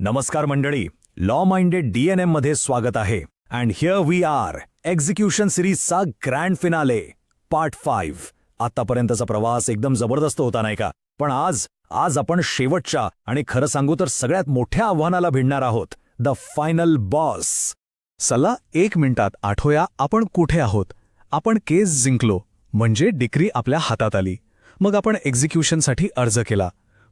नमस्कार मंडळी law minded डीएनएममध्ये स्वागत आहे. And here we are execution सिरीजचा grand finale part five आतापर्यंतचा प्रवास एकदम जबरदस्त होता नाही का? पण आज आज आपण शेवटच्या आणि खरं सांगू तर सगळ्यात मोठ्या आव्हानाला भिडणार आहोत द फायनल बॉस सल्ला एक मिनिटात आठवया आपण कुठे आहोत. आपण केस जिंकलो म्हणजे डिक्री आपल्या हातात आली. मग आपण एक्झिक्युशनसाठी अर्ज केला.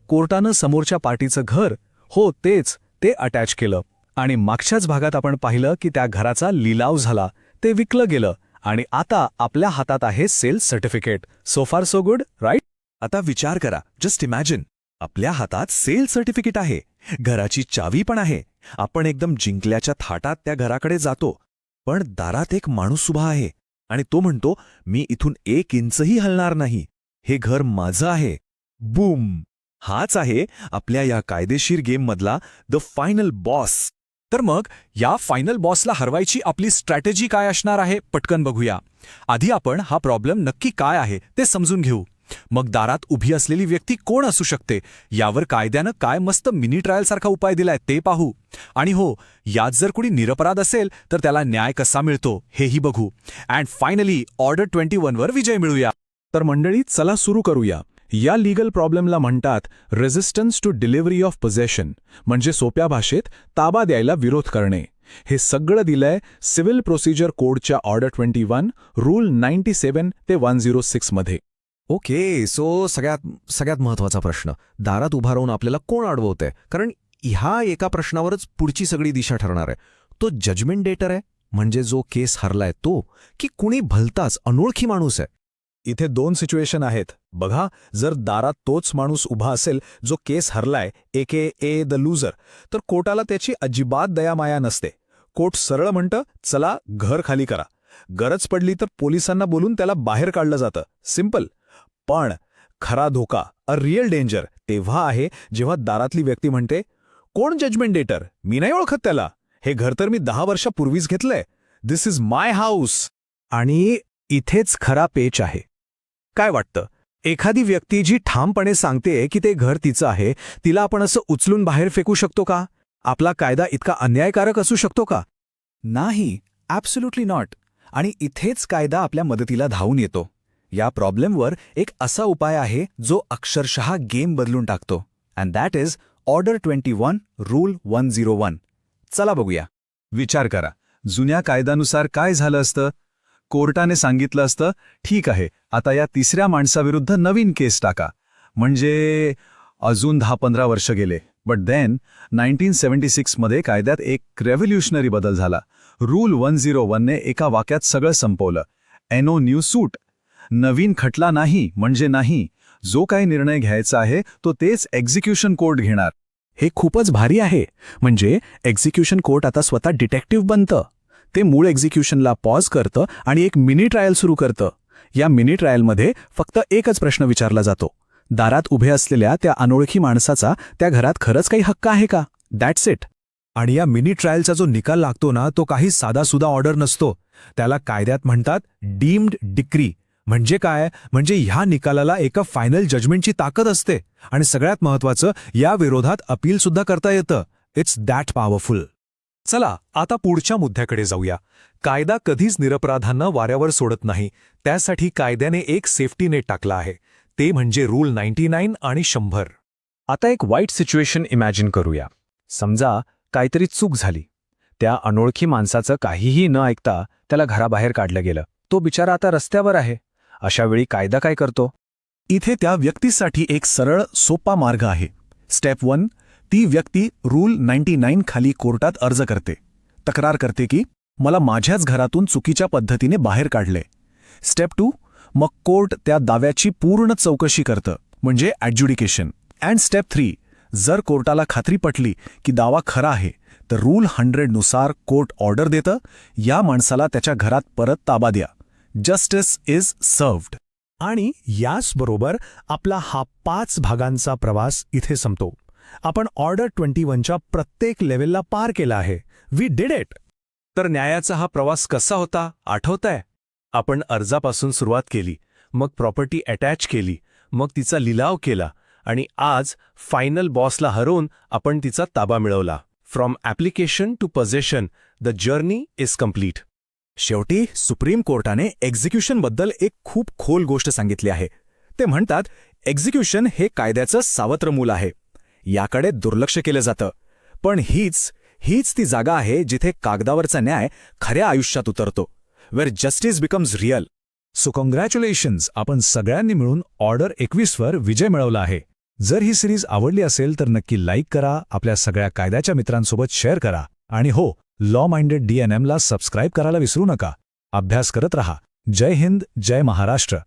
कोर्टानं समोरच्या पार्टीचं घर हो तेच. ते अटॅच केलं. आणि मागच्याच भागात आपण पाहिलं की त्या घराचा लिलाव झाला. ते विकलं गेलं. आणि आता आपल्या हातात आहे sales certificate. So far so good right आता विचार करा. जस्ट इमॅजिन आपल्या हातात सेल सर्टिफिकेट आहे. घराची चावी पण आहे. आपण एकदम जिंकल्याच्या थाटात त्या घराकडे जातो. पण दारात एक माणूस उभा आहे. आणि तो म्हणतो मी इथून एक इंचही हलणार नाही. हे घर माझं आहे. बूम! हाच आहे आपल्या या कायदेशीर गेममधला द फायनल बॉस तर मग या फायनल बॉसला हरवायची आपली स्ट्रॅटेजी काय असणार आहे? पटकन बघूया. आधी आपण हा प्रॉब्लेम नक्की काय आहे ते समजून घेऊ. मग दारात उभी असलेली व्यक्ती कोण असू शकते? यावर कायद्यानं काय मस्त मिनी ट्रायलसारखा उपाय दिलाय ते पाहू. आणि हो यात जर कुणी निरपराध असेल तर त्याला न्याय कसा मिळतो हेही बघू. अँड फायनली ऑर्डर ट्वेंटी वनवर विजय मिळूया. तर मंडळी चला सुरू करूया. या लीगल प्रॉब्लेमला म्हणतात resistance to delivery of possession म्हणजे सोप्या भाषेत ताबा द्यायला विरोध करणे. हे सगळं दिलंय सिव्हिल प्रोसिजर कोडच्या order twenty one rule ninety seven ते वन झिरो सिक्समध्ये ओके सो सगळ्यात सगळ्यात महत्त्वाचा प्रश्न. दारात उभा राहून आपल्याला कोण अडवतंय? कारण ह्या एका प्रश्नावरच पुढची सगळी दिशा ठरणार आहे. तो जजमेंट डेटर आहे म्हणजे जो केस हरलाय तो की कुणी भलताच अनोळखी माणूस आहे. इथे दोन सिच्युएशन आहेत. बघा जर दारात तोच माणूस उभा असेल जो केस हरलाय ए के ए द लूजर तर कोर्टाला त्याची अजिबात दयामाया नसते. कोर्ट सरळ म्हणतं चला घर खाली करा. गरज पडली तर पोलिसांना बोलून त्याला बाहेर काढलं जातं. सिंपल पण खरा धोका अ रिअल डेंजर तेव्हा आहे जेव्हा दारातली व्यक्ती म्हणते कोण जजमेंट डेटर मी नाही ओळखत त्याला. हे घर तर मी दहा वर्षापूर्वीच घेतलंय. दिस इज माय हाऊस आणि इथेच खरा पेच आहे. काय वाटतं? एखादी व्यक्ती जी ठामपणे सांगते की ते घर तिचं आहे तिला आपण असं उचलून बाहेर फेकू शकतो का? आपला कायदा इतका अन्यायकारक असू शकतो का? नाही ॲब्सोल्युटली नॉट आणि इथेच कायदा आपल्या मदतीला धावून येतो. या प्रॉब्लेमवर एक असा उपाय आहे जो अक्षरशः गेम बदलून टाकतो. And that is order twenty one rule one zero one चला बघूया. विचार करा. जुन्या कायद्यानुसार काय झालं असतं? कोर्टाने सांगितलं असतं ठीक आहे आता या तिसऱ्या माणसाविरुद्ध नवीन केस टाका. म्हणजे अजून दहा पंधरा वर्ष गेले बट देन नाईन्टीन सेव्हन्टी सिक्समध्ये कायद्यात एक रेव्होल्युशनरी बदल झाला. रूल वन झिरो वनने एका वाक्यात सगळं संपवलं. एनो न्यू सूट नवीन खटला नाही म्हणजे नाही. जो काही निर्णय घ्यायचा आहे तो तेच एक्झिक्युशन कोर्ट घेणार. हे खूपच भारी आहे. म्हणजे एक्झिक्युशन कोर्ट आता स्वतः डिटेक्टिव्ह बनतं. ते मूळ एक्झिक्युशनला पॉज करतं आणि एक मिनी ट्रायल सुरू करतं. या मिनी ट्रायलमध्ये फक्त एकच प्रश्न विचारला जातो. दारात उभे असलेल्या त्या अनोळखी माणसाचा त्या घरात खरंच काही हक्क आहे का? दॅट्स इट आणि या मिनी ट्रायलचा जो निकाल लागतो ना तो काही साधासुदा ऑर्डर नसतो. त्याला कायद्यात म्हणतात डीम्ड डिक्री म्हणजे काय? म्हणजे ह्या निकालाला एका फायनल जजमेंटची ताकद असते. आणि सगळ्यात महत्वाचं या विरोधात अपील सुद्धा करता येतं. इट्स दॅट पॉवरफुल चला आता पुढच्या मुद्द्याकडे जाऊया. कायदा कधीच निरपराधांना वाऱ्यावर सोडत नाही. त्यासाठी कायद्याने एक सेफ्टी नेट टाकला आहे. ते म्हणजे रूल नाईन्टी नाईन आणि शंभर. आता एक वाईट सिच्युएशन इमॅजिन करूया. समजा काहीतरी चूक झाली. त्या अनोळखी माणसाचं काहीही न ऐकता त्याला घराबाहेर काढलं गेलं. तो बिचारा आता रस्त्यावर आहे. अशावेळी कायदा काय करतो? इथे त्या व्यक्तीसाठी एक सरळ सोपा मार्ग आहे. स्टेप वन ती व्यक्ती रूल नाईन्टी नाईन खाली कोर्टात अर्ज करते. तक्रार करते की मला माझ्याच घरातून चुकीच्या पद्धतीने बाहेर काढले. स्टेप टू मग कोर्ट त्या दाव्याची पूर्ण चौकशी करतं म्हणजे ॲडज्युडिकेशन अँड स्टेप थ्री जर कोर्टाला खात्री पटली की दावा खरा आहे तर रूल हंड्रेडनुसार कोर्ट ऑर्डर देतं या माणसाला त्याच्या घरात परत ताबा द्या. जस्टिस इज सर्व्ड आणि याचबरोबर आपला हा पाच भागांचा प्रवास इथे संपतो. आपण ऑर्डर ट्वेंटी वनच्या प्रत्येक लेव्हलला पार केला आहे. वी डिड इट तर न्यायाचा हा प्रवास कसा होता आठवताय? आपण अर्जापासून सुरुवात केली मग प्रॉपर्टी अटॅच केली मग तिचा लिलाव केला आणि आज फायनल बॉसला हरवून आपण तिचा ताबा मिळवला. From application to possession the journey is complete शेवटी सुप्रीम कोर्टाने एक्झिक्युशनबद्दल एक खूप खोल गोष्ट सांगितली आहे. ते म्हणतात एक्झिक्युशन हे कायद्याचं सावत्र मूल आहे. याकडे दुर्लक्ष केलं जातं. पण हीच हीच ती जागा आहे जिथे कागदावरचा न्याय खऱ्या आयुष्यात उतरतो. Where justice becomes real so congratulations आपण सगळ्यांनी मिळून ऑर्डर एकवीसवर विजय मिळवला आहे. जर ही सिरीज आवडली असेल तर नक्की लाईक करा आपल्या सगळ्या कायद्याच्या मित्रांसोबत शेअर करा. आणि हो law minded D N subscribe करायला विसरू नका. अभ्यास करत रहा. जय हिंद जय महाराष्ट्र.